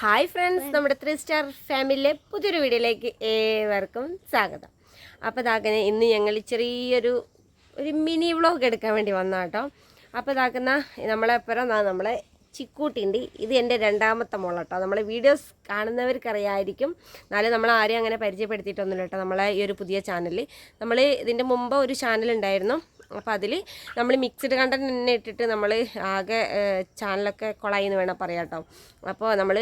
Hi friends നമ്മുടെ three star ഫാമിലിയിലെ പുതിയൊരു വീഡിയോയിലേക്ക് ഏവർക്കും സ്വാഗതം. അപ്പോൾ ഇതാക്കുന്ന ഇന്ന് ഞങ്ങൾ ചെറിയൊരു ഒരു മിനി വ്ളോഗ് എടുക്കാൻ വേണ്ടി വന്നാട്ടോ അപ്പോൾ ഇതാക്കുന്ന നമ്മളെ അപ്പുറം നമ്മളെ ചിക്കൂട്ടിണ്ട്. ഇത് എന്റെ രണ്ടാമത്തെ മോള കേട്ടോ നമ്മളെ വീഡിയോസ് കാണുന്നവർക്കറിയായിരിക്കും. എന്നാലും നമ്മൾ ആരെയും അങ്ങനെ പരിചയപ്പെടുത്തിയിട്ടൊന്നുമില്ല കേട്ടോ നമ്മളെ ഈ ഒരു പുതിയ ചാനൽ നമ്മൾ ഇതിന്റെ മുമ്പ് ഒരു ചാനൽ ഉണ്ടായിരുന്നു അപ്പോൾ അതിൽ നമ്മൾ മിക്സ്ഡ് കണ്ടന്റ് തന്നെ ഇട്ടിട്ട് നമ്മൾ ആകെ ചാനലൊക്കെ ചാനലൊക്കെ കൊളായിന്ന് വേണം പറയാം കേട്ടോ അപ്പോൾ നമ്മൾ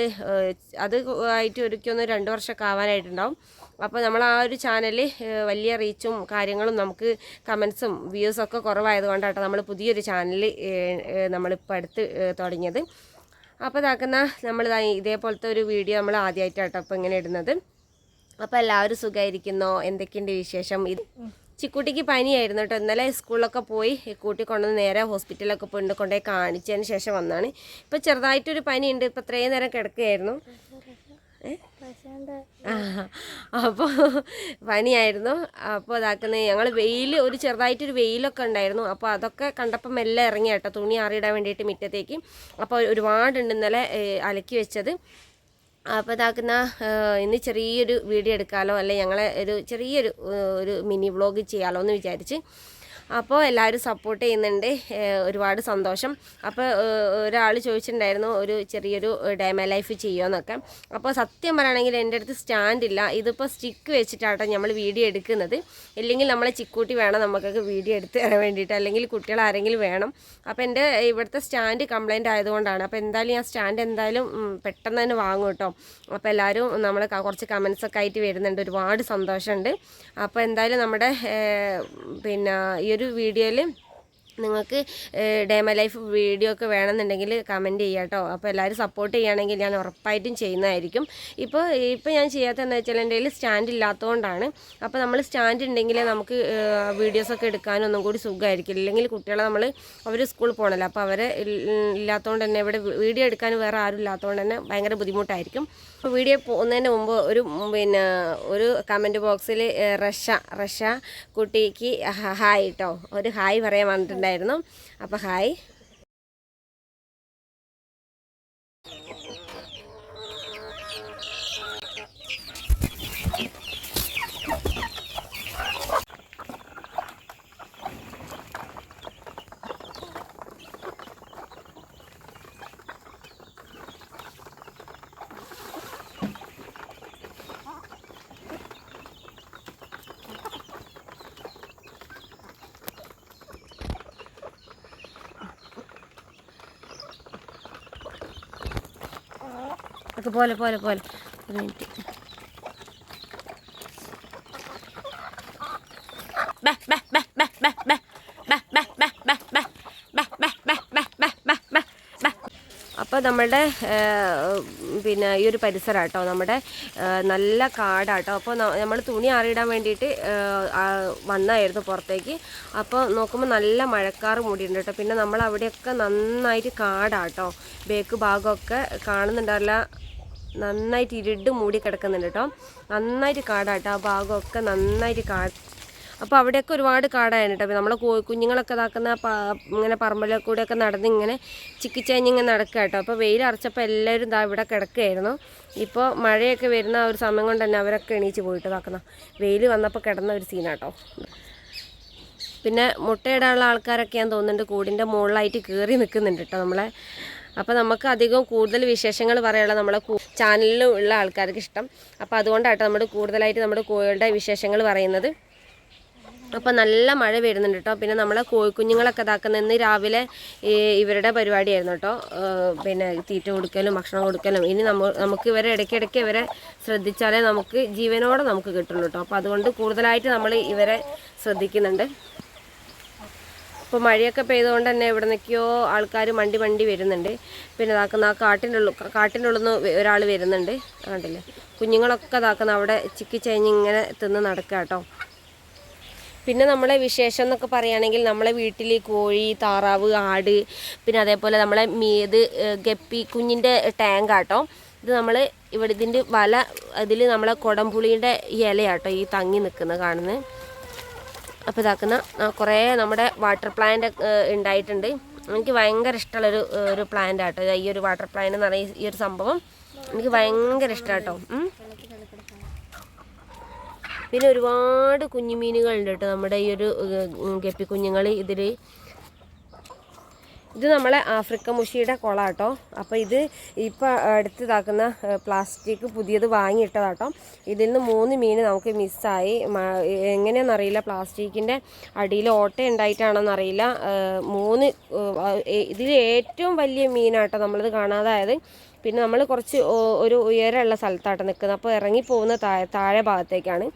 അത് ആയിട്ട് ഒരുക്കൊന്ന് രണ്ട് വർഷമൊക്കെ ആവാനായിട്ടുണ്ടാവും. അപ്പോൾ നമ്മൾ ആ ഒരു ചാനലിൽ വലിയ റീച്ചും കാര്യങ്ങളും നമുക്ക് കമൻസും വ്യൂസൊക്കെ കുറവായതുകൊണ്ടാട്ടോ നമ്മൾ പുതിയൊരു ചാനൽ നമ്മളിപ്പോൾ അടുത്ത് തുടങ്ങിയത്. അപ്പോൾ ഇതാക്കുന്ന നമ്മൾ ഇതേപോലത്തെ ഒരു വീഡിയോ നമ്മൾ ആദ്യമായിട്ടാട്ടോ അപ്പോൾ ഇങ്ങനെ ഇടുന്നത്. അപ്പോൾ എല്ലാവരും സുഖമായിരിക്കുന്നോ എന്തൊക്കെയുണ്ട് വിശേഷം? ഇത് ചിക്കുട്ടിക്ക് പനിയായിരുന്നു കേട്ടോ. ഇന്നലെ സ്കൂളിലൊക്കെ പോയി കൂട്ടി കൊണ്ടുവന്ന് നേരെ ഹോസ്പിറ്റലിലൊക്കെ പോയിട്ട് കൊണ്ടുപോയി കാണിച്ചതിന് ശേഷം വന്നാണ്. ഇപ്പോൾ ചെറുതായിട്ടൊരു പനിയുണ്ട് ഇപ്പോൾ ഇത്രയും നേരം കിടക്കുകയായിരുന്നു. അപ്പോൾ പനിയായിരുന്നു. അപ്പോൾ ഇതാക്കുന്നത് ഞങ്ങൾ വെയിൽ ഒരു ചെറുതായിട്ടൊരു വെയിലൊക്കെ ഉണ്ടായിരുന്നു. അപ്പോൾ അതൊക്കെ കണ്ടപ്പോൾ മെല്ലെ ഇറങ്ങി കേട്ടോ. തുണി ആറിയിടാൻ വേണ്ടിയിട്ട് മുറ്റത്തേക്ക്. അപ്പോൾ ഒരുപാടുണ്ട് ഇന്നലെ അലക്കി വെച്ചത്. അപ്പോൾ ഇതാക്കുന്ന ഇന്ന് ചെറിയൊരു വീഡിയോ എടുക്കാമല്ലോ അല്ലെ ഞങ്ങളെ ഒരു ചെറിയൊരു ഒരു മിനി വ്ളോഗ് ചെയ്യാമല്ലോ എന്ന് വിചാരിച്ച്. അപ്പോൾ എല്ലാവരും സപ്പോർട്ട് ചെയ്യുന്നുണ്ട്. ഒരുപാട് സന്തോഷം. അപ്പോൾ ഒരാൾ ചോദിച്ചിട്ടുണ്ടായിരുന്നു ഒരു ചെറിയൊരു ഡാമ ലൈഫ് ചെയ്യുമെന്നൊക്കെ അപ്പോൾ സത്യം പറയുകയാണെങ്കിൽ എന്റെ അടുത്ത് സ്റ്റാൻഡ് ഇല്ല. ഇതിപ്പോൾ സ്റ്റിക്ക് വെച്ചിട്ടാട്ടോ നമ്മൾ വീഡിയോ എടുക്കുന്നത്. ഇല്ലെങ്കിൽ നമ്മളെ ചിക്കൂട്ടി വേണം നമുക്കൊക്കെ വീഡിയോ എടുത്ത് തരാൻ വേണ്ടിയിട്ട്. അല്ലെങ്കിൽ കുട്ടികൾ ആരെങ്കിലും വേണം. അപ്പോൾ എന്റെ ഇവിടുത്തെ സ്റ്റാൻഡ് കംപ്ലൈന്റ് ആയതുകൊണ്ടാണ്. അപ്പോൾ എന്തായാലും ഞാൻ സ്റ്റാൻഡ് എന്തായാലും പെട്ടെന്ന് തന്നെ വാങ്ങും കേട്ടോ. അപ്പോൾ എല്ലാവരും നമ്മൾ കുറച്ച് കമൻസ് ഒക്കെ ആയിട്ട് വരുന്നുണ്ട്. ഒരുപാട് സന്തോഷമുണ്ട്. അപ്പോൾ എന്തായാലും നമ്മുടെ പിന്നെ ഈ ഒരു വീഡിയോയിൽ നിങ്ങൾക്ക് ഡേമ ലൈഫ് വീഡിയോ ഒക്കെ വേണമെന്നുണ്ടെങ്കിൽ കമന്റ് ചെയ്യാം കേട്ടോ. അപ്പോൾ എല്ലാവരും സപ്പോർട്ട് ചെയ്യുകയാണെങ്കിൽ ഞാൻ ഉറപ്പായിട്ടും ചെയ്യുന്നതായിരിക്കും. ഇപ്പോൾ ഇപ്പോൾ ഞാൻ ചെയ്യാത്തതെന്ന് വെച്ചാൽ എന്റെ കയ്യിൽ സ്റ്റാൻഡ് ഇല്ലാത്തതുകൊണ്ടാണ്. അപ്പോൾ നമ്മൾ സ്റ്റാൻഡ് ഉണ്ടെങ്കിൽ നമുക്ക് വീഡിയോസൊക്കെ എടുക്കാനും ഒന്നും കൂടി സുഖമായിരിക്കും. ഇല്ലെങ്കിൽ കുട്ടികളെ നമ്മൾ അവർ സ്കൂളിൽ പോകണമല്ലോ. അപ്പോൾ അവരെ ഇല്ലാത്തതുകൊണ്ട് തന്നെ ഇവിടെ വീഡിയോ എടുക്കാൻ വേറെ ആരും ഇല്ലാത്തതുകൊണ്ട് തന്നെ ഭയങ്കര ബുദ്ധിമുട്ടായിരിക്കും. അപ്പോൾ വീഡിയോ പോകുന്നതിന് മുമ്പ് ഒരു പിന്നെ ഒരു കമന്റ് ബോക്സിൽ റഷ റഷ കുട്ടിക്ക് ഹായ് കേട്ടോ ഒരു ഹായ് പറയാൻ വന്നിട്ടുണ്ടായിരുന്നു. അപ്പോൾ ഹായ്. ഒക്കെ പോലെ പോലെ പോലെ ഒരു മിനിറ്റ്. അപ്പോൾ നമ്മളുടെ പിന്നെ ഈ ഒരു പരിസരം കേട്ടോ നമ്മുടെ നല്ല കാടാട്ടോ അപ്പോൾ നമ്മൾ തുണി ആറിയിടാൻ വേണ്ടിയിട്ട് വന്നായിരുന്നു പുറത്തേക്ക് അപ്പോൾ നോക്കുമ്പോൾ നല്ല മഴക്കാറ് മൂടിയിട്ടുണ്ട് കേട്ടോ പിന്നെ നമ്മൾ അവിടെയൊക്കെ നന്നായിട്ട് കാടാട്ടോ ബേക്ക് ഭാഗമൊക്കെ കാണുന്നുണ്ടല്ല നന്നായിട്ട് ഇരുട്ട് മൂടി കിടക്കുന്നുണ്ട് കേട്ടോ. നന്നായിട്ട് കാടാട്ടോ. ആ ഭാഗമൊക്കെ നന്നായിട്ട് കാ അപ്പോൾ അവിടെയൊക്കെ ഒരുപാട് കാടായിരുന്നു കേട്ടോ. നമ്മളെ കുഞ്ഞുങ്ങളൊക്കെ ഇതാക്കുന്ന ഇങ്ങനെ പറമ്പിലെ കൂടെയൊക്കെ നടന്ന് ഇങ്ങനെ ചിക്കിച്ചേഞ്ഞ് ഇങ്ങനെ നടക്കുക കേട്ടോ. അപ്പോൾ വെയിൽ അറച്ചപ്പോൾ എല്ലാവരും ഇതാ ഇവിടെ കിടക്കുകയായിരുന്നു. ഇപ്പോൾ മഴയൊക്കെ വരുന്ന ആ ഒരു സമയം കൊണ്ട് തന്നെ അവരൊക്കെ എണീച്ച് പോയിട്ട് ഇതാക്കുന്ന. വെയിൽ വന്നപ്പോൾ കിടന്ന ഒരു സീനാട്ടോ പിന്നെ മുട്ടയിടാനുള്ള ആൾക്കാരൊക്കെ ഞാൻ തോന്നുന്നുണ്ട്. കൂടിന്റെ മുകളിലായിട്ട് കയറി നിൽക്കുന്നുണ്ട് കേട്ടോ നമ്മളെ അപ്പോൾ നമുക്ക് അധികം കൂടുതൽ വിശേഷങ്ങൾ പറയാനുള്ള നമ്മളെ ചാനലിൽ ഉള്ള ആൾക്കാർക്ക് ഇഷ്ടം. അപ്പോൾ അതുകൊണ്ടാട്ടോ നമ്മൾ കൂടുതലായിട്ട് നമ്മുടെ കോഴികളുടെ വിശേഷങ്ങൾ പറയുന്നത്. അപ്പോൾ നല്ല മഴ വരുന്നുണ്ട് കേട്ടോ പിന്നെ നമ്മളെ കോഴിക്കുഞ്ഞുങ്ങളൊക്കെ ഇതാക്കുന്ന ഇന്ന് രാവിലെ ഇവരുടെ പരിപാടിയായിരുന്നു കേട്ടോ പിന്നെ തീറ്റ കൊടുക്കലും ഭക്ഷണം കൊടുക്കലും. ഇനി നമ്മൾ നമുക്ക് ഇവരെ ഇടയ്ക്കിടയ്ക്ക് ഇവരെ ശ്രദ്ധിച്ചാലേ നമുക്ക് ജീവനോടെ നമുക്ക് കിട്ടുള്ളൂ കേട്ടോ അപ്പോൾ അതുകൊണ്ട് കൂടുതലായിട്ട് നമ്മൾ ഇവരെ ശ്രദ്ധിക്കുന്നുണ്ട്. ഇപ്പോൾ മഴയൊക്കെ പെയ്തുകൊണ്ട് തന്നെ ഇവിടെ നിൽക്കുകയോ ആൾക്കാർ മണ്ടി മണ്ടി വരുന്നുണ്ട്. പിന്നെ ഇതാക്കുന്ന ആ ഉള്ളിൽ നിന്ന് ഒരാൾ വരുന്നുണ്ട്. കണ്ടില്ലേ? കുഞ്ഞുങ്ങളൊക്കെ ഇതാക്കുന്ന അവിടെ ചിക്കി ചേഞ്ഞ് ഇങ്ങനെ തിന്ന് നടക്കുക കേട്ടോ പിന്നെ നമ്മളെ വിശേഷം എന്നൊക്കെ പറയുകയാണെങ്കിൽ നമ്മളെ വീട്ടിൽ കോഴി താറാവ് ആട് പിന്നെ അതേപോലെ നമ്മളെ മീത് ഗപ്പി കുഞ്ഞിന്റെ ടാങ്ക് ആട്ടോ ഇത് നമ്മൾ ഇവിടെ ഇതിന്റെ വല അതിൽ നമ്മളെ കുടംപുളിയുടെ ഇലയാട്ടോ ഈ തങ്ങി നിൽക്കുന്നത് കാണുന്നത്. അപ്പോൾ ഇതാക്കുന്ന കുറേ നമ്മുടെ വാട്ടർ പ്ലാന്റ് ഉണ്ടായിട്ടുണ്ട്. എനിക്ക് ഭയങ്കര ഇഷ്ടമുള്ളൊരു ഒരു പ്ലാന്റ് ആട്ടോ. ഈ ഒരു വാട്ടർ പ്ലാന്റ് എന്ന് പറയുന്ന ഈ ഒരു സംഭവം. എനിക്ക് ഭയങ്കര ഇഷ്ടമാട്ടോ. പിന്നെ ഒരുപാട് കുഞ്ഞുമീനുകളുണ്ട് കേട്ടോ നമ്മുടെ ഈ ഒരു ഗപ്പി കുഞ്ഞുങ്ങൾ ഇതിൽ ഇത് നമ്മളെ ആഫ്രിക്ക മുഷിയുടെ കുളം കേട്ടോ അപ്പോൾ ഇത് ഇപ്പോൾ എടുത്തിതാക്കുന്ന പ്ലാസ്റ്റിക് പുതിയത് വാങ്ങിയിട്ടതാട്ടോ. ഇതിൽ നിന്ന് മൂന്ന് മീൻ നമുക്ക് മിസ്സായി. എങ്ങനെയാണെന്നറിയില്ല പ്ലാസ്റ്റിക്കിന്റെ അടിയിൽ ഓട്ട ഉണ്ടായിട്ടാണോന്നറിയില്ല മൂന്ന് ഇതിൽ ഏറ്റവും വലിയ മീനാട്ടോ നമ്മളിത് കാണാതായത്. പിന്നെ നമ്മൾ കുറച്ച് ഒരു ഉയരമുള്ള സ്ഥലത്താട്ടോ നിൽക്കുന്നത്. അപ്പോൾ ഇറങ്ങി പോകുന്ന താഴെ താഴെ ഭാഗത്തേക്കാണ്.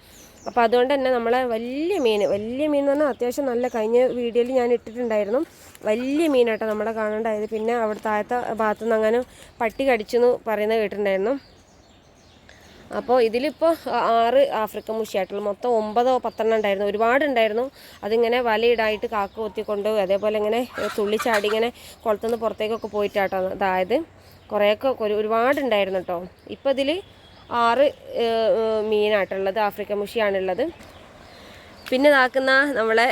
അപ്പോൾ അതുകൊണ്ട് തന്നെ നമ്മളെ വലിയ മീൻ വലിയ മീൻ എന്ന് പറഞ്ഞാൽ അത്യാവശ്യം നല്ല കഴിഞ്ഞ വീഡിയോയിൽ ഞാൻ ഇട്ടിട്ടുണ്ടായിരുന്നു. വലിയ മീനാട്ടോ നമ്മുടെ കാണണ്ടായത്. പിന്നെ അവിടെ താഴത്തെ ഭാഗത്തു നിന്ന് അങ്ങനെ പട്ടി കടിച്ചു എന്ന് പറയുന്നത് കേട്ടിട്ടുണ്ടായിരുന്നു. അപ്പോൾ ഇതിലിപ്പോൾ ആറ് ആഫ്രിക്കൻ മുഷിയായിട്ടുള്ളൂ മൊത്തം ഒമ്പതോ പത്തെണ്ണം ഉണ്ടായിരുന്നു. ഒരുപാട് ഉണ്ടായിരുന്നു. അതിങ്ങനെ വലയിടായിട്ട് കാക്ക കൊത്തിക്കൊണ്ട് അതേപോലെ ഇങ്ങനെ തുള്ളിച്ചാടി ഇങ്ങനെ കുളത്തുനിന്ന് പുറത്തേക്കൊക്കെ പോയിട്ടാട്ടോ അതായത് കുറേയൊക്കെ ഒരുപാടുണ്ടായിരുന്നു കേട്ടോ. ഇപ്പോൾ ഇതിൽ ആറ് മീനായിട്ടുള്ളത് ആഫ്രിക്കൻ മുഷിയാണുള്ളത്. പിന്നെ ഇതാക്കുന്ന നമ്മളെ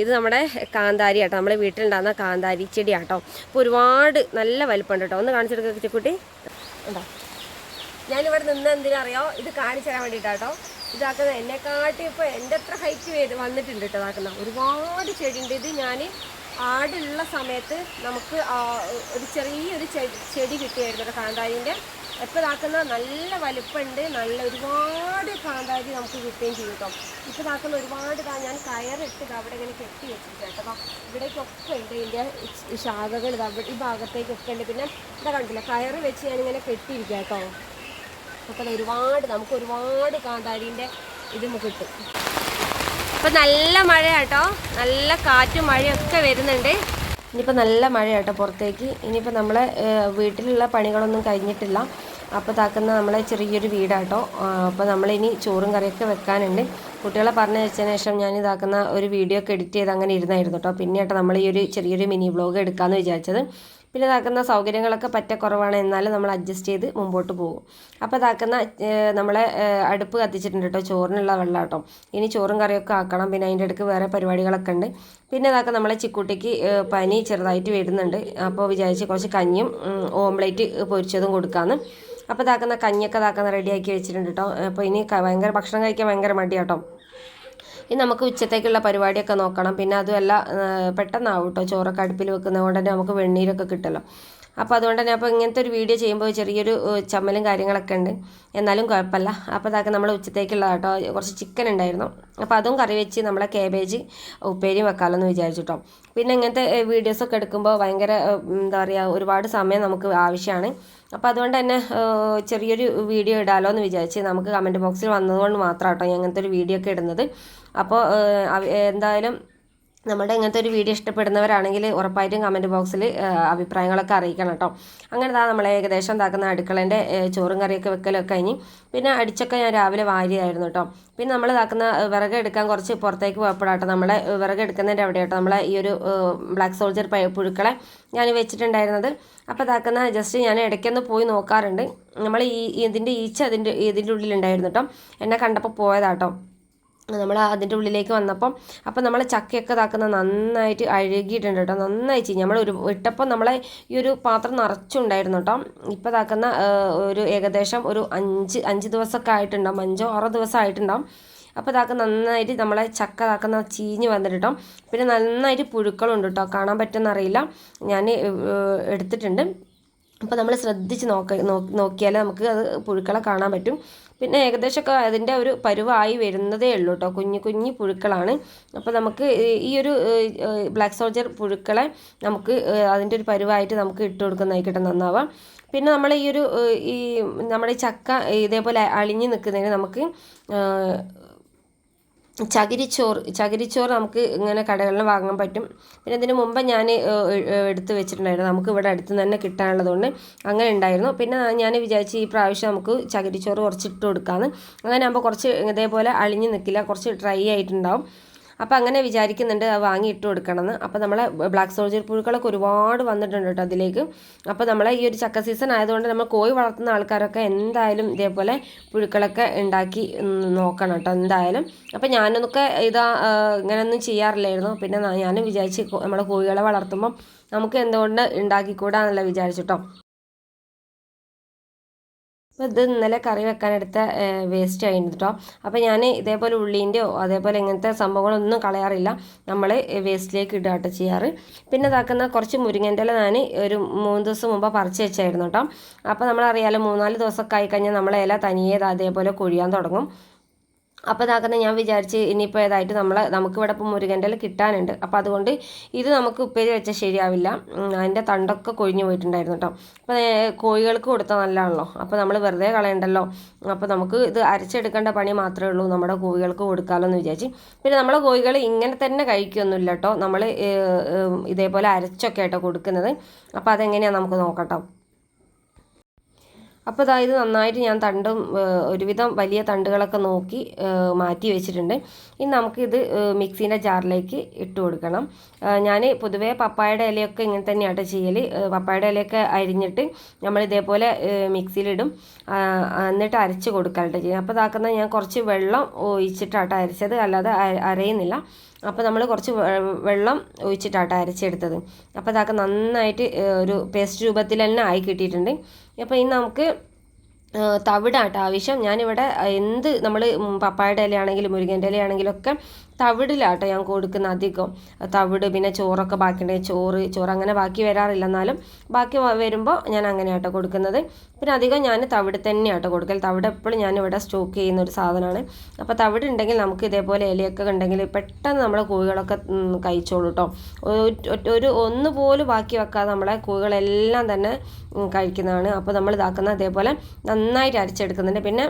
ഇത് നമ്മുടെ കാന്താരി ആട്ടോ. നമ്മളെ വീട്ടിലുണ്ടാകുന്ന കാന്താരി ചെടിയാട്ടോ. അപ്പോൾ ഒരുപാട് നല്ല വലുപ്പമുണ്ട് കേട്ടോ. ഒന്ന് കാണിച്ചെടുക്കുക ചിക്കുട്ടി ഉണ്ടോ ഞാനിവിടെ നിന്ന് എന്തിനറിയോ ഇത് കാണിച്ചു തരാൻ വേണ്ടിയിട്ടാട്ടോ. ഇതാക്കുന്ന എന്നെക്കാട്ടി ഇപ്പോൾ എന്റെ അത്ര ഹൈറ്റ് ചെയ്ത് വന്നിട്ടുണ്ട് കേട്ടോ ഇതാക്കുന്ന. ഒരുപാട് ചെടിയുണ്ട്. ഇത് ഞാൻ ആടുള്ള സമയത്ത് നമുക്ക് ഒരു ചെറിയൊരു ചെടി കിട്ടിയായിരുന്നു കാന്താരിന്റെ. എപ്പോൾ ഇതാക്കുന്ന നല്ല വലുപ്പമുണ്ട് നല്ല ഒരുപാട് കാന്താരി നമുക്ക് കിട്ടുകയും ചെയ്യും കേട്ടോ. ഇപ്പോൾ ഇതാക്കുന്ന ഒരുപാട് ഞാൻ കയറിട്ട് അവിടെ ഇങ്ങനെ കെട്ടി വെച്ചിട്ട് കേട്ടോ. ഇവിടേക്കൊക്കെ ഉണ്ട് ഇതിന്റെ ശാഖകൾ ഈ ഭാഗത്തേക്കൊക്കെ ഉണ്ട്. പിന്നെ ഇതാ കണ്ടില്ല കയറ് വെച്ച് ഞാനിങ്ങനെ കെട്ടിയിരിക്കുക കേട്ടോ. അപ്പോൾ ഒരുപാട് നമുക്ക് ഒരുപാട് കാന്താരിന്റെ ഇത് കിട്ടും. അപ്പോൾ നല്ല മഴ കേട്ടോ. നല്ല കാറ്റും മഴയൊക്കെ വരുന്നുണ്ട്. ഇനിയിപ്പോൾ നല്ല മഴ കേട്ടോ പുറത്തേക്ക്. ഇനിയിപ്പോൾ നമ്മളെ വീട്ടിലുള്ള പണികളൊന്നും കഴിഞ്ഞിട്ടില്ല. അപ്പോൾ താക്കുന്ന നമ്മളെ ചെറിയൊരു വീടാട്ടോ. അപ്പോൾ നമ്മളിനി ചോറും കറിയൊക്കെ വെക്കാനുണ്ട്. കുട്ടികളെ പറഞ്ഞു വെച്ചതിന് ശേഷം ഞാൻ ഇതാക്കുന്ന ഒരു വീഡിയോ ഒക്കെ എഡിറ്റ് ചെയ്ത് അങ്ങനെ ഇരുന്നായിരുന്നു കേട്ടോ. പിന്നെ കേട്ടോ നമ്മൾ ഈ ഒരു ചെറിയൊരു മിനി വ്ലോഗ് എടുക്കാമെന്ന് വിചാരിച്ചത്. പിന്നെ ഇതാക്കുന്ന സൗകര്യങ്ങളൊക്കെ പറ്റ കുറവാണ് എന്നാലും നമ്മൾ അഡ്ജസ്റ്റ് ചെയ്ത് മുമ്പോട്ട് പോകും. അപ്പോൾ ഇതാക്കുന്ന നമ്മളെ അടുപ്പ് കത്തിച്ചിട്ടുണ്ട് കേട്ടോ ചോറിനുള്ള വെള്ളം കേട്ടോ ഇനി ചോറും കറിയൊക്കെ ആക്കണം. പിന്നെ അതിന്റെ അടുക്ക് വേറെ പരിപാടികളൊക്കെ ഉണ്ട്. പിന്നെ ഇതാക്കുക നമ്മളെ ചിക്കുട്ടിക്ക് പനി ചെറുതായിട്ട് വരുന്നുണ്ട്. അപ്പോൾ വിചാരിച്ച് കുറച്ച് കഞ്ഞിയും ഓംലേറ്റ് പൊരിച്ചതും കൊടുക്കാമെന്ന് അപ്പോൾ ഇതാക്കുന്ന കഞ്ഞിയൊക്കെ ഇതാക്കുന്ന റെഡിയാക്കി വെച്ചിട്ടുണ്ട് കേട്ടോ അപ്പോൾ ഇനി ഭയങ്കര ഭക്ഷണം കഴിക്കാൻ ഭയങ്കര മടിയാട്ടോ ഇനി നമുക്ക് ഉച്ചത്തേക്കുള്ള പരിപാടിയൊക്കെ നോക്കണം. പിന്നെ അതുമല്ല പെട്ടെന്നാവും കേട്ടോ ചോറൊക്കെ അടുപ്പിൽ വെക്കുന്നത് കൊണ്ട് തന്നെ നമുക്ക് വെണ്ണീരൊക്കെ കിട്ടല്ലോ. അപ്പോൾ അതുകൊണ്ട് തന്നെ അപ്പോൾ ഇങ്ങനത്തെ ഒരു വീഡിയോ ചെയ്യുമ്പോൾ ചെറിയൊരു ചമ്മലും കാര്യങ്ങളൊക്കെ ഉണ്ട്. എന്നാലും കുഴപ്പമില്ല. അപ്പോൾ അതൊക്കെ നമ്മൾ ഉച്ചത്തേക്കുള്ള കേട്ടോ കുറച്ച് ചിക്കൻ ഉണ്ടായിരുന്നു. അപ്പോൾ അതും കറി വെച്ച് നമ്മളെ കേബേജ് ഉപ്പേരിയും വെക്കാമല്ലോ എന്ന് വിചാരിച്ചിട്ടോ പിന്നെ ഇങ്ങനത്തെ വീഡിയോസൊക്കെ എടുക്കുമ്പോൾ ഭയങ്കര എന്താ പറയുക ഒരുപാട് സമയം നമുക്ക് ആവശ്യമാണ് അപ്പോൾ അതുകൊണ്ട് തന്നെ ചെറിയൊരു വീഡിയോ ഇടാമല്ലോ എന്ന് വിചാരിച്ച് നമുക്ക് കമന്റ് ബോക്സിൽ വന്നതുകൊണ്ട് മാത്രം കേട്ടോ ഞാൻ അങ്ങനത്തെ ഒരു വീഡിയോ ഒക്കെ ഇടുന്നത്. അപ്പോൾ എന്തായാലും നമ്മുടെ ഇങ്ങനത്തെ ഒരു വീഡിയോ ഇഷ്ടപ്പെടുന്നവരാണെങ്കിൽ ഉറപ്പായിട്ടും കമന്റ് ബോക്സിൽ അഭിപ്രായങ്ങളൊക്കെ അറിയിക്കണം കേട്ടോ അങ്ങനെ താ നമ്മൾ ഏകദേശം ഉണ്ടാക്കുന്ന അടുക്കളേന്റെ ചോറും കറിയൊക്കെ വെക്കലൊക്കെ കഴിഞ്ഞ് പിന്നെ അടിച്ചൊക്കെ ഞാൻ രാവിലെ വാരിയായിരുന്നു കേട്ടോ പിന്നെ നമ്മൾ ഇതാക്കുന്ന വിറക് എടുക്കാൻ കുറച്ച് പുറത്തേക്ക് പോയപ്പോഴാട്ടോ നമ്മളെ വിറക് എടുക്കുന്നതിന്റെ അവിടെ കേട്ടോ നമ്മളെ ഈ ഒരു ബ്ലാക്ക് സോൾജർ പുഴുക്കളെ ഞാൻ വെച്ചിട്ടുണ്ടായിരുന്നത്. അപ്പോൾ ഇതാക്കുന്ന ജസ്റ്റ് ഞാൻ ഇടയ്ക്കൊന്ന് പോയി നോക്കാറുണ്ട്. നമ്മൾ ഈ ഇതിന്റെ ഈച്ച അതിന്റെ ഇതിന്റെ ഉള്ളിലുണ്ടായിരുന്നു കേട്ടോ എന്നെ കണ്ടപ്പോൾ പോയതാട്ടോ നമ്മൾ അതിന്റെ ഉള്ളിലേക്ക് വന്നപ്പം അപ്പം നമ്മൾ ചക്കയൊക്കെ ഇതാക്കുന്ന നന്നായിട്ട് അഴുകിയിട്ടുണ്ട് കേട്ടോ. നന്നായി ചെയ്യും നമ്മൾ ഒരു ഇട്ടപ്പം നമ്മളെ ഈ ഒരു പാത്രം നിറച്ചുണ്ടായിരുന്നു കേട്ടോ. ഇപ്പം ഇതാക്കുന്ന ഒരു ഏകദേശം ഒരു അഞ്ച് അഞ്ച് ദിവസമൊക്കെ ആയിട്ടുണ്ടാവും. അഞ്ചോ ആറോ ദിവസം ആയിട്ടുണ്ടാവും. അപ്പോൾ ഇതാക്ക നന്നായിട്ട് നമ്മളെ ചക്ക ഇതാക്കുന്ന ചീഞ്ഞ് വന്നിട്ടോ പിന്നെ നന്നായിട്ട് പുഴുക്കളുണ്ട് കേട്ടോ. കാണാൻ പറ്റുമെന്നറിയില്ല. ഞാൻ എടുത്തിട്ടുണ്ട്. അപ്പോൾ നമ്മൾ ശ്രദ്ധിച്ച് നോക്ക നോക്കിയാൽ നമുക്ക് അത് പുഴുക്കളെ കാണാൻ പറ്റും. പിന്നെ ഏകദേശമൊക്കെ അതിന്റെ ഒരു പരുവായി വരുന്നതേ ഉള്ളൂ കേട്ടോ കുഞ്ഞു കുഞ്ഞു പുഴുക്കളാണ്. അപ്പോൾ നമുക്ക് ഈ ഒരു ബ്ലാക്ക് സോൾജർ പുഴുക്കളെ നമുക്ക് അതിന്റെ ഒരു പരുവായിട്ട് നമുക്ക് ഇട്ട് കൊടുക്കുന്നതായിക്കട്ടെ നന്നാവാം. പിന്നെ നമ്മൾ ഈ ഒരു ഈ നമ്മുടെ ചക്ക ഇതേപോലെ അളിഞ്ഞ് നിൽക്കുന്നതിന് നമുക്ക് ചകിരിച്ചോറ് ചകിരിച്ചോറ് നമുക്ക് ഇങ്ങനെ കടകളിൽ വാങ്ങാൻ പറ്റും. പിന്നെ ഇതിന് മുമ്പ് ഞാൻ എടുത്ത് വെച്ചിട്ടുണ്ടായിരുന്നു. നമുക്ക് ഇവിടെ അടുത്ത് തന്നെ കിട്ടാനുള്ളതുകൊണ്ട് അങ്ങനെ ഉണ്ടായിരുന്നു. പിന്നെ ഞാൻ വിചാരിച്ച് ഈ പ്രാവശ്യം നമുക്ക് ചകിരിച്ചോറ് കുറച്ച് ഇട്ട് കൊടുക്കാമെന്ന് അങ്ങനെ ആകുമ്പോൾ കുറച്ച് ഇതേപോലെ അളിഞ്ഞ് നിൽക്കില്ല കുറച്ച് ഡ്രൈ ആയിട്ടുണ്ടാവും. അപ്പോൾ അങ്ങനെ വിചാരിക്കുന്നുണ്ട് വാങ്ങി ഇട്ട് കൊടുക്കണമെന്ന്. അപ്പോൾ നമ്മളെ ബ്ലാക്ക് സോൾജർ പുഴുക്കളൊക്കെ ഒരുപാട് വന്നിട്ടുണ്ട് കേട്ടോ അതിലേക്ക്. അപ്പോൾ നമ്മളെ ഈ ഒരു ചക്ക സീസൺ ആയതുകൊണ്ട് നമ്മൾ കോഴി വളർത്തുന്ന ആൾക്കാരൊക്കെ എന്തായാലും ഇതേപോലെ പുഴുക്കളൊക്കെ ഉണ്ടാക്കി നോക്കണം കേട്ടോ എന്തായാലും. അപ്പോൾ ഞാനൊന്നൊക്കെ ഇതാ ഇങ്ങനെയൊന്നും ചെയ്യാറില്ലായിരുന്നു. പിന്നെ ഞാനും വിചാരിച്ച് നമ്മളെ കോഴികളെ വളർത്തുമ്പം നമുക്ക് എന്തുകൊണ്ട് ഉണ്ടാക്കിക്കൂടാന്നുള്ള വിചാരിച്ചിട്ടോ. അപ്പോൾ ഇത് ഇന്നലെ കറി വെക്കാനെടുത്ത വേസ്റ്റ് ആയിരുന്നു കേട്ടോ അപ്പോൾ ഞാൻ ഇതേപോലെ ഉള്ളീന്റെയോ അതേപോലെ ഇങ്ങനത്തെ സംഭവങ്ങളൊന്നും കളയാറില്ല. നമ്മൾ വേസ്റ്റിലേക്ക് ഇടുക കേട്ടോ ചെയ്യാറ്. പിന്നെ ഇതാക്കുന്ന കുറച്ച് മുരിങ്ങന്റെ ഇല ഞാൻ ഒരു മൂന്ന് ദിവസം മുമ്പ് പറിച്ച് വെച്ചായിരുന്നു കേട്ടോ അപ്പോൾ നമ്മളറിയാലോ മൂന്നാൽ ദിവസമൊക്കെ ആയിക്കഴിഞ്ഞാൽ നമ്മളെ ഇല തനിയെ അതേപോലെ കൊഴിയാൻ തുടങ്ങും. അപ്പോൾ ഇതാക്കുന്ന ഞാൻ വിചാരിച്ച് ഇനിയിപ്പോൾ ഏതായിട്ട് നമ്മൾ നമുക്കിവിടെ ഇപ്പോൾ മുരുകന്റെ കിട്ടാനുണ്ട്. അപ്പോൾ അതുകൊണ്ട് ഇത് നമുക്ക് ഉപ്പേരി വെച്ചാൽ ശരിയാവില്ല. അതിന്റെ തണ്ടൊക്കെ കൊഴിഞ്ഞു പോയിട്ടുണ്ടായിരുന്നു കേട്ടോ അപ്പോൾ കോഴികൾക്ക് കൊടുത്താൽ നല്ലതാണല്ലോ. അപ്പോൾ നമ്മൾ വെറുതെ കളയണ്ടല്ലോ. അപ്പോൾ നമുക്ക് ഇത് അരച്ചെടുക്കേണ്ട പണി മാത്രമേ ഉള്ളൂ. നമ്മുടെ കോഴികൾക്ക് കൊടുക്കാമല്ലോ എന്ന് വിചാരിച്ച്. പിന്നെ നമ്മളെ കോഴികൾ ഇങ്ങനെ തന്നെ കഴിക്കൊന്നുമില്ല കേട്ടോ നമ്മൾ ഇതേപോലെ അരച്ചൊക്കെ ആയിട്ടോ കൊടുക്കുന്നത്. അപ്പോൾ അതെങ്ങനെയാണ് നമുക്ക് നോക്കട്ടോ അപ്പോൾ അതായത് നന്നായിട്ട് ഞാൻ തണ്ടും ഒരുവിധം വലിയ തണ്ടുകളൊക്കെ നോക്കി മാറ്റി വെച്ചിട്ടുണ്ട്. ഇനി നമുക്കിത് മിക്സീന്റെ ജാറിലേക്ക് ഇട്ട് കൊടുക്കണം. ഞാൻ പൊതുവേ പപ്പായയുടെ ഇലയൊക്കെ ഇങ്ങനെ തന്നെയാണ് ചെയ്യൽ പപ്പായയുടെ ഇലയൊക്കെ അരിഞ്ഞിട്ട് നമ്മൾ ഇതേപോലെ മിക്സിയിലിടും. എന്നിട്ട് അരച്ച് കൊടുക്കാനായിട്ട് ചെയ്യും അപ്പോൾ ഇതാക്കുന്ന ഞാൻ കുറച്ച് വെള്ളം ഒഴിച്ചിട്ടാട്ടോ അരച്ചത്. അല്ലാതെ അരയുന്നില്ല. അപ്പോൾ നമ്മൾ കുറച്ച് വെള്ളം ഒഴിച്ചിട്ടാട്ടോ അരച്ചെടുത്തത്. അപ്പോൾ അതൊക്കെ നന്നായിട്ട് ഒരു പേസ്റ്റ് രൂപത്തിൽ തന്നെ ആയി കിട്ടിയിട്ടുണ്ട്. അപ്പോൾ ഇനി നമുക്ക് തവിടാട്ടോ ആവശ്യം. ഞാനിവിടെ എന്ത് നമ്മൾ പപ്പായുടെ ഇലയാണെങ്കിലും മുരുകന്റെ ഇലയാണെങ്കിലും ഒക്കെ തവിടിലാട്ടോ ഞാൻ കൊടുക്കുന്ന അധികം. തവിട് പിന്നെ ചോറൊക്കെ ബാക്കിയുണ്ടെങ്കിൽ ചോറ് ചോറ് അങ്ങനെ ബാക്കി വരാറില്ല. എന്നാലും ബാക്കി വരുമ്പോൾ ഞാൻ അങ്ങനെയാട്ടോ കൊടുക്കുന്നത്. പിന്നെ അധികം ഞാൻ തവിട് തന്നെയാട്ടോ കൊടുക്കൽ. തവിട് എപ്പോഴും ഞാൻ ഇവിടെ സ്റ്റോക്ക് ചെയ്യുന്ന ഒരു സാധനമാണ്. അപ്പോൾ തവിട് ഉണ്ടെങ്കിൽ നമുക്ക് ഇതേപോലെ ഇലയൊക്കെ ഉണ്ടെങ്കിൽ പെട്ടെന്ന് നമ്മളെ കോഴികളൊക്കെ കഴിച്ചോളൂ കേട്ടോ ഒരു ഒന്ന് പോലും ബാക്കി വെക്കാതെ നമ്മളെ കോഴികളെല്ലാം തന്നെ കഴിക്കുന്നതാണ്. അപ്പോൾ നമ്മൾ ഇതാക്കുന്ന അതേപോലെ നന്നായിട്ട് അരച്ചെടുക്കുന്നുണ്ട്. പിന്നെ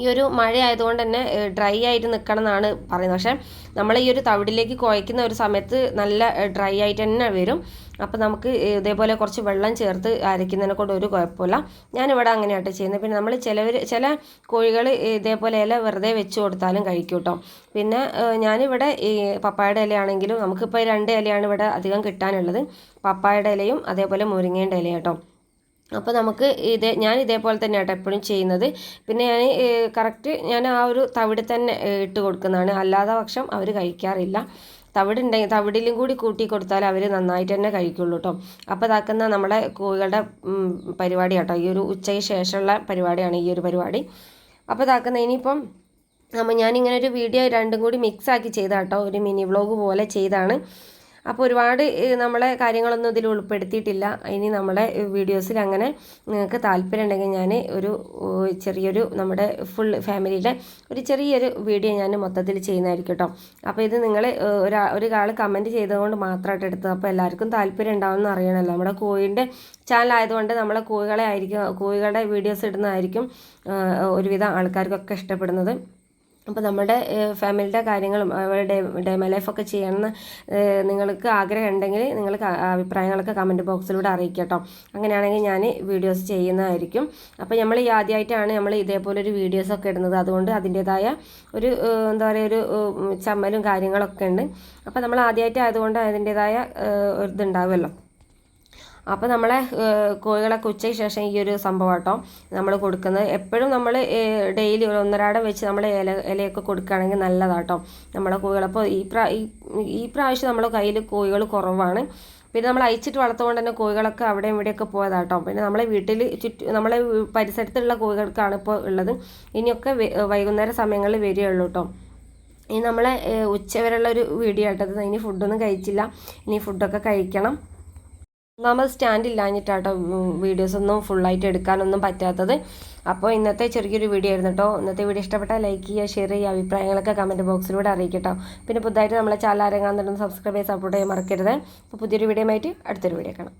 ഈ ഒരു മഴ ആയതുകൊണ്ട് തന്നെ ഡ്രൈ ആയിട്ട് നിൽക്കണം എന്നാണ് പറയുന്നത്. പക്ഷേ നമ്മൾ ഈ ഒരു തവിടിലേക്ക് കുഴയ്ക്കുന്ന ഒരു സമയത്ത് നല്ല ഡ്രൈ ആയിട്ട് തന്നെ വരും. അപ്പോൾ നമുക്ക് ഇതേപോലെ കുറച്ച് വെള്ളം ചേർത്ത് അരയ്ക്കുന്നതിനെ കൊണ്ട് ഒരു കുഴപ്പമില്ല. ഞാനിവിടെ അങ്ങനെയായിട്ട് ചെയ്യുന്നത്. പിന്നെ നമ്മൾ ചിലവർ ചില കോഴികൾ ഇതേപോലെ ഇല വെറുതെ വെച്ച് കൊടുത്താലും കഴിക്കും കേട്ടോ പിന്നെ ഞാനിവിടെ ഈ പപ്പായയുടെ ഇലയാണെങ്കിലും നമുക്കിപ്പോൾ രണ്ട് ഇലയാണ് ഇവിടെ അധികം കിട്ടാനുള്ളത്. പപ്പായയുടെ ഇലയും അതേപോലെ മുരിങ്ങേന്റെ ഇലയും കേട്ടോ അപ്പോൾ നമുക്ക് ഇതേ ഞാൻ ഇതേപോലെ തന്നെയാണ് എപ്പോഴും ചെയ്യുന്നത്. പിന്നെ ഞാൻ കറക്റ്റ് ഞാൻ ആ ഒരു തവിട് തന്നെ ഇട്ട് കൊടുക്കുന്നതാണ്. അല്ലാതെ പക്ഷം അവർ കഴിക്കാറില്ല. തവിടുണ്ടെങ്കിൽ തവിടിലും കൂടി കൂട്ടി കൊടുത്താൽ അവർ നന്നായിട്ട് തന്നെ കഴിക്കുള്ളൂ കേട്ടോ അപ്പോൾ ഇതാക്കുന്ന നമ്മുടെ കോഴികളുടെ പരിപാടി കേട്ടോ ഈ ഒരു ഉച്ചയ്ക്ക് ശേഷമുള്ള പരിപാടിയാണ് ഈ ഒരു പരിപാടി. അപ്പോൾ ഇതാക്കുന്ന ഇനിയിപ്പം നമ്മൾ ഞാനിങ്ങനെ ഒരു വീഡിയോ രണ്ടും കൂടി മിക്സ് ആക്കി ചെയ്താട്ടോ. ഒരു മിനി വ്ളോഗ് പോലെ ചെയ്താണ്. അപ്പോൾ ഒരുപാട് നമ്മളെ കാര്യങ്ങളൊന്നും ഇതിൽ ഉൾപ്പെടുത്തിയിട്ടില്ല. ഇനി നമ്മളെ വീഡിയോസിൽ അങ്ങനെ നിങ്ങൾക്ക് താല്പര്യം ഉണ്ടെങ്കിൽ ഞാൻ ഒരു ചെറിയൊരു നമ്മുടെ ഫുൾ ഫാമിലിയുടെ ഒരു ചെറിയൊരു വീഡിയോ ഞാൻ മൊത്തത്തിൽ ചെയ്യുന്നതായിരിക്കും കേട്ടോ. അപ്പോൾ ഇത് നിങ്ങൾ ഒരാ ഒരാൾ കമന്റ് ചെയ്തതുകൊണ്ട് മാത്രമായിട്ട് എടുത്തത്. അപ്പോൾ എല്ലാവർക്കും താല്പര്യം ഉണ്ടാവുമെന്ന് അറിയണമല്ലോ. നമ്മുടെ കോഴിന്റെ ചാനൽ ആയതുകൊണ്ട് നമ്മളെ കോഴികളെ ആയിരിക്കും കോഴികളുടെ വീഡിയോസ് ഇടുന്നതായിരിക്കും ഒരുവിധം ആൾക്കാർക്കൊക്കെ ഇഷ്ടപ്പെടുന്നത്. അപ്പോൾ നമ്മുടെ ഫാമിലിയുടെ കാര്യങ്ങളും അവരുടെ ഡേമ ലൈഫൊക്കെ ചെയ്യണമെന്ന് നിങ്ങൾക്ക് ആഗ്രഹം ഉണ്ടെങ്കിൽ നിങ്ങൾ അഭിപ്രായങ്ങളൊക്കെ കമന്റ് ബോക്സിലൂടെ അറിയിക്കട്ടോ. കേട്ടോ അങ്ങനെയാണെങ്കിൽ ഞാൻ വീഡിയോസ് ചെയ്യുന്നതായിരിക്കും. അപ്പോൾ നമ്മൾ ഈ ആദ്യമായിട്ടാണ് നമ്മൾ ഇതേപോലൊരു വീഡിയോസൊക്കെ ഇടുന്നത്. അതുകൊണ്ട് അതിന്റേതായ ഒരു എന്താ പറയുക ഒരു ചമ്മലും കാര്യങ്ങളൊക്കെ ഉണ്ട്. അപ്പോൾ നമ്മൾ ആദ്യമായിട്ട് ആയതുകൊണ്ട് അതിന്റേതായ ഇതുണ്ടാവുമല്ലോ. അപ്പോൾ നമ്മളെ കോഴികളൊക്കെ ഉച്ചയ്ക്ക് ശേഷം ഈ ഒരു സംഭവം കേട്ടോ നമ്മൾ കൊടുക്കുന്നത്. എപ്പോഴും നമ്മൾ ഡെയിലി ഒരു ഒന്നരാടം വെച്ച് നമ്മൾ ഇല ഇലയൊക്കെ കൊടുക്കുകയാണെങ്കിൽ നല്ലതാട്ടോ. നമ്മളെ കോഴികൾ അപ്പോൾ ഈ പ്രാ ഈ പ്രാവശ്യം നമ്മളെ കയ്യിൽ കോഴികൾ കുറവാണ്. പിന്നെ നമ്മൾ അയച്ചിട്ട് വളർത്തുകൊണ്ട് തന്നെ കോഴികളൊക്കെ അവിടെയും ഇവിടെയൊക്കെ പോയതാട്ടോ. പിന്നെ നമ്മളെ വീട്ടിൽ ചുറ്റു നമ്മളെ പരിസരത്തുള്ള കോഴികൾക്കാണ് ഇപ്പോൾ ഉള്ളത്. ഇനിയൊക്കെ വൈകുന്നേര സമയങ്ങളിൽ വരികയുള്ളൂ കേട്ടോ ഇനി നമ്മളെ ഉച്ചവരെയുള്ള ഒരു വീഡിയോ ആട്ടത് ഇനി ഫുഡൊന്നും കഴിച്ചില്ല. ഇനി ഫുഡൊക്കെ കഴിക്കണം. ഒന്നാമത് സ്റ്റാൻഡ് ഇല്ലാഞ്ഞിട്ടാട്ടോ വീഡിയോസ് ഒന്നും ഫുള്ളായിട്ട് എടുക്കാനൊന്നും പറ്റാത്തത്. അപ്പോൾ ഇന്നത്തെ ചെറിയൊരു വീഡിയോ ആയിരുന്നു കേട്ടോ. ഇന്നത്തെ വീഡിയോ ഇഷ്ടപ്പെട്ടാൽ ലൈക്ക് ചെയ്യുക ഷെയർ ചെയ്യുക അഭിപ്രായങ്ങളൊക്കെ കമന്റ് ബോക്സിലൂടെ അറിയിക്കട്ടോ. പിന്നെ പുതുതായിട്ട് നമ്മളെ ചാനൽ ആരെങ്കിലും സബ്സ്ക്രൈബ് ചെയ്ത് സപ്പോർട്ട് ചെയ്യാൻ മറക്കരുത്. അപ്പോൾ പുതിയൊരു വീഡിയോ ആയിട്ട് അടുത്തൊരു വീഡിയോ കാണാം.